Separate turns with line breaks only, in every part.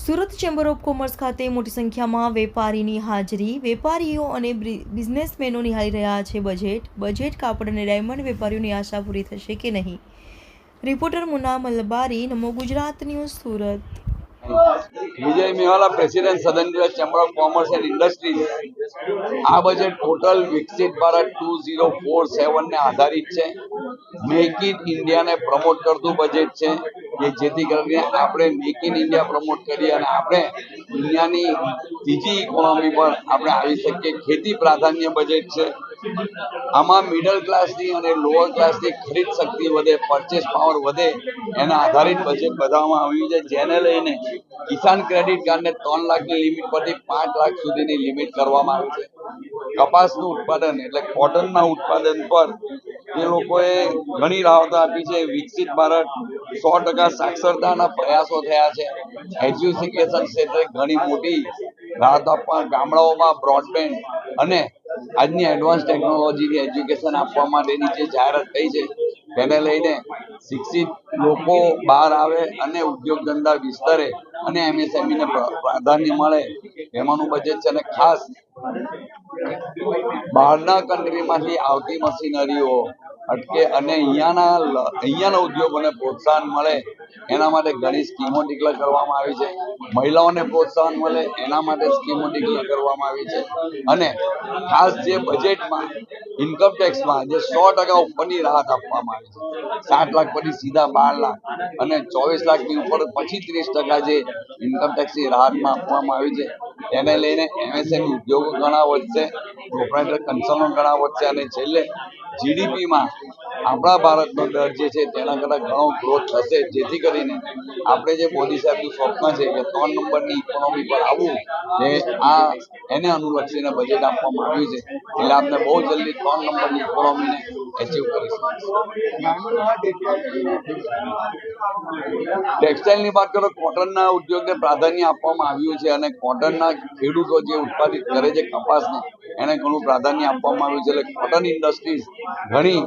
Surat chamber of commerce ખાતે મોટી સંખ્યામાં વેપારીની હાજરી, વેપારીઓ અને બિઝનેસમેનો નિહાળી રહ્યા છે બજેટ. બજેટ કાપડ અને ડાયમંડ વેપારીઓની આશા પૂરી થશે કે નહીં? Reporter Muna Malbari, Namo Gujarat news, Surat.
Vijay Mewala, president southern chamber of commerce and industries. આ બજેટ ટોટલ વિકસિત Bharat two zero four seven ને આધારિત છે. મેક ઇન ઇન્ડિયાને પ્રમોટ કરતું બજેટ છે. કે જેથી કરીને આપણે મેક ઇન ઇન્ડિયા પ્રમોટ કરીએ અને આપણે દુનિયાની ત્રીજી ઇકોનોમી પર આપણે આવી શકીએ. ખેતી પ્રાધાન્ય બજેટ છે. આમાં મિડલ ક્લાસની અને લોઅર ક્લાસની ખરીદ શક્તિ વધે પરચેસ પાવર વધે, એના આધારિત બજેટ બનાવવામાં આવ્યું છે જેને લઈને કિસાન ક્રેડિટ કાર્ડને ત્રણ લાખની લિમિટ પરથી પાંચ લાખ સુધીની લિમિટ કરવામાં આવી છે. કપાસનું ઉત્પાદન એટલે કોટનના ઉત્પાદન પર એ લોકોએ ઘણી રાહતો આપી છે. વિકસિત ભારત સો ટકા સાક્ષરતાના પ્રયાસો થયા છે. એજ્યુકેશન ક્ષેત્રે ઘણી મોટી રાહત આપવા ગામડાઓમાં બ્રોડબેન્ડ અને આજની એડવાન્સ ટેકનોલોજીની એજ્યુકેશન આપવા માટેની જે જાહેરાત થઈ છે, તેને લઈને શિક્ષિત લોકો બહાર આવે અને ઉદ્યોગ ધંધા વિસ્તરે અને એમએસએમઈને પ્રાધાન્ય મળે એમાંનું બજેટ છે. અને ખાસ બહારના કન્ટ્રીમાંથી આવતી મશીનરીઓ અટકે અને અહીંયાના અહીંયાના ઉદ્યોગોને પ્રોત્સાહન મળે, એના માટે ઘણી સ્કીમો ડિક્લેર કરવામાં આવી છે. મહિલાઓને પ્રોત્સાહન મળે, એના માટે સ્કીમો ડિક્લેર કરવામાં આવી છે. અને ખાસ જે બજેટમાં ઇન્કમટેક્સમાં જે સો ટકા ઉપરની રાહત આપવામાં આવી છે. સાત લાખ પછી સીધા બાર લાખ અને ચોવીસ લાખની ઉપર પછી ત્રીસ ટકા જે ઇન્કમટેક્સની રાહતમાં આપવામાં આવી છે. એને લઈને એમએસએમઈ ઉદ્યોગો ઘણા વધશે પ્રોપ્રાઇટર કન્સર્નો ઘણા વધશે અને છેલ્લે જીડીપીમાં આપણા ભારતનો દર જે છે તેના કરતાં ઘણો ગ્રોથ થશે. જેથી કરીને આપણે જે મોદી સાહેબનું સ્વપ્ન છે કે ત્રણ નંબરની ઇકોનોમી પર આવવું, એ આ એને અનુલક્ષીને બજેટ આપવામાં આવ્યું છે. એટલે આપણે બહુ જલ્દી ત્રણ નંબરની ઇકોનોમીને એચીવ કરીશું ટેક્સટાઇલની વાત કરો કોટનના ઉદ્યોગને પ્રાધાન્ય આપવામાં આવ્યું છે અને કોટનના ખેડૂતો જે ઉત્પાદિત કરે છે કપાસને, એને ઘણું પ્રાધાન્ય આપવામાં આવ્યું છે. એટલે કોટન ઇન્ડસ્ટ્રીઝ ઘણી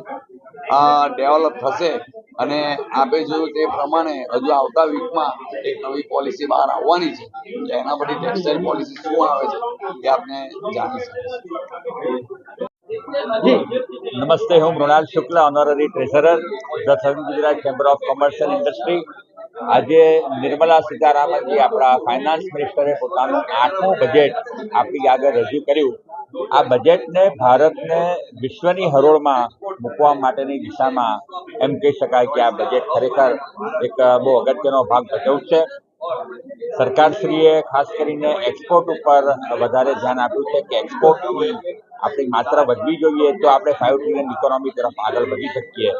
ડેવલપ થશે અને આપે જોયું તે પ્રમાણે હજુ આવતા વીકમાં એક નવી પોલિસી બહાર આવવાની છે. એના પછી ટેક્સટાઇલ પોલિસી શું આવે છે એ આપણે જાણી શકીશું.
નમસ્તે, હું Mrunal Shukla honorary treasurer the સર્વ Gujarat chamber of commerce industry આજે નિર્મલા સીતારામનજી, આપણા ફાઇનાન્સ મિનિસ્ટરે પોતાનું આઠમું બજેટ આપણી આગળ રજૂ કર્યું. આ બજેટને ભારતને વિશ્વની હરોળમાં મૂકવા માટેની દિશામાં એમ કહી શકાય કે આ બજેટ ખરેખર એક બહુ અગત્યનો ભાગ ભજવશે સરકારશ્રીએ ખાસ કરીને એક્સપોર્ટ ઉપર વધારે ધ્યાન આપ્યું છે કે એક્સપોર્ટની આપણી માત્રા વધવી જોઈએ તો આપણે ફાઇવ ટ્રિલિયન ઇકોનોમી તરફ આગળ વધી શકીએ.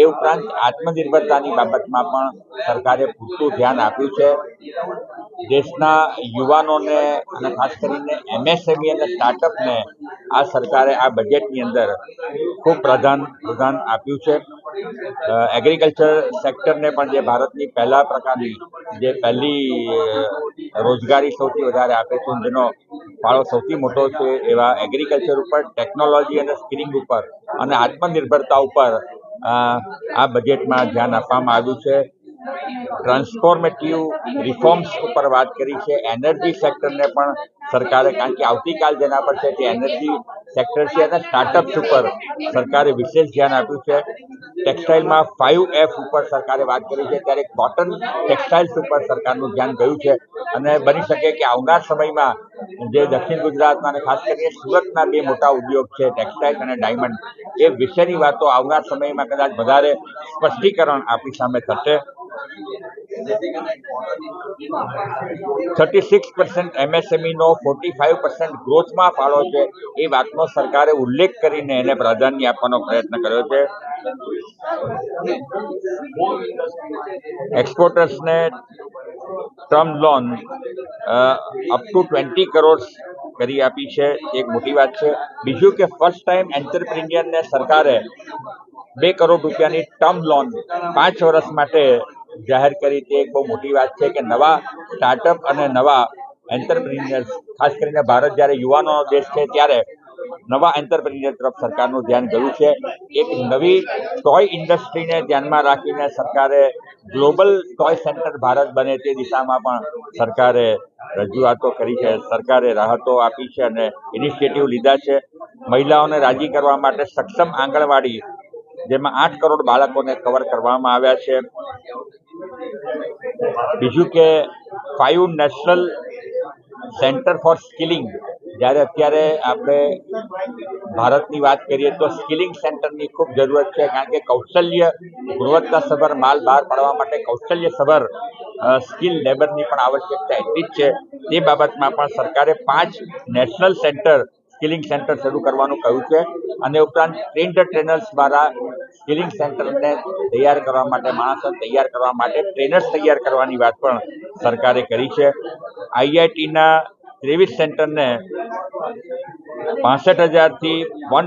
એ ઉપરાંત આત્મનિર્ભરતાની બાબતમાં પણ સરકારે પૂરતું ધ્યાન આપ્યું છે. દેશના યુવાનોને અને ખાસ કરીને એમએસએમઈ અને સ્ટાર્ટઅપને આ સરકારે આ બજેટની અંદર ખૂબ પ્રધાન પ્રધાન આપ્યું છે. એગ્રીકલ્ચર સેક્ટરને પણ જે ભારતની પહેલા પ્રકારની, જે પહેલી રોજગારી સૌથી વધારે આપે છે જેનો ફાળો સૌથી મોટો છે એવા એગ્રીકલ્ચર ઉપર ટેકનોલોજી અને સ્કિલિંગ ઉપર અને આત્મનિર્ભરતા ઉપર આ બજેટમાં ધ્યાન આપવામાં આવ્યું છે. ટ્રાન્સફોર્મેટિવ રિફોર્મ્સ ઉપર વાત કરી છે. એનર્જી સેક્ટરને પણ સરકારે, કારણ કે આવતીકાલ જેના પર છે તે એનર્જી સેક્ટર છે અને સ્ટાર્ટઅપ્સ ઉપર સરકારે વિશેષ ધ્યાન આપ્યું છે. ટેક્સટાઇલમાં ફાઇવ એફ ઉપર સરકારે વાત કરી છે. ત્યારે કોટન ટેક્સટાઇલ્સ ઉપર સરકારનું ધ્યાન ગયું છે. અને બની શકે કે આવનાર સમયમાં જે દક્ષિણ ગુજરાતમાં અને ખાસ કરીને સુરતના બે મોટા ઉદ્યોગ છે, ટેક્સટાઇલ અને ડાયમંડ, એ વિશેની વાતો આવનાર સમયમાં કદાચ વધારે સ્પષ્ટીકરણ આપણી સામે થશે. થર્ટી સિક્સ પર્સન્ટ એમએસએમઈનો ફોર્ટી ફાઇવ પર્સન્ટ ગ્રોથમાં ફાળો છે. એ વાતનો સરકારે ઉલ્લેખ કરીને એને પ્રાધાન્ય આપવાનો પ્રયત્ન કર્યો છે. એક્સપોર્ટર્સને term loan up to twenty crore કરી આપી છે. એક મોટી વાત છે. બીજું કે ફર્સ્ટ ટાઈમ એન્ટરપ્રિન્યરને સરકારે બે કરોડ રૂપિયાની ટર્મ લોન પાંચ વર્ષ માટે જાહેર કરી તે એક બહુ મોટી વાત છે કે નવા સ્ટાર્ટઅપ અને નવા એન્ટરપ્રિન્યર્સ ખાસ કરીને ભારત જ્યારે યુવાનોનો દેશ છે ત્યારે નવા એન્ટરપ્રિન્યર તરફ સરકારનું ધ્યાન ગયું છે. એક નવી ટોય ઇન્ડસ્ટ્રીને ધ્યાનમાં રાખીને સરકારે ગ્લોબલ ટોય સેન્ટર ભારત બને તે દિશામાં પણ સરકારે રજૂઆતો કરી છે, સરકારે રાહતો આપી છે અને ઇનિશિયેટિવ લીધા છે. મહિલાઓને રાજી કરવા માટે સક્ષમ આંગણવાડી જેમાં આઠ કરોડ બાળકોને કવર કરવામાં આવ્યા છે. બીજું કે five national centre for skilling જ્યારે અત્યારે આપણે ભારતની વાત કરીએ તો સ્કિલિંગ સેન્ટરની ખૂબ જરૂરત છે, કારણ કે કૌશલ્ય ગુણવત્તાસભર માલ બહાર પાડવા માટે કૌશલ્યસભર સ્કિલ લેબરની પણ આવશ્યકતા એટલી જ છે. તે બાબતમાં પણ સરકારે પાંચ નેશનલ સેન્ટર સ્કિલિંગ સેન્ટર શરૂ કરવાનું કહ્યું છે. અને ઉપરાંત ટ્રેન્ડ ટ્રેનર્સ દ્વારા સ્કિલિંગ સેન્ટરને તૈયાર કરવા માટે માણસો તૈયાર કરવા માટે ટ્રેનર્સ તૈયાર કરવાની વાત પણ સરકારે કરી છે. આઈઆઈટીના ત્રેવીસ સેન્ટરને પાસઠ હજારથી વન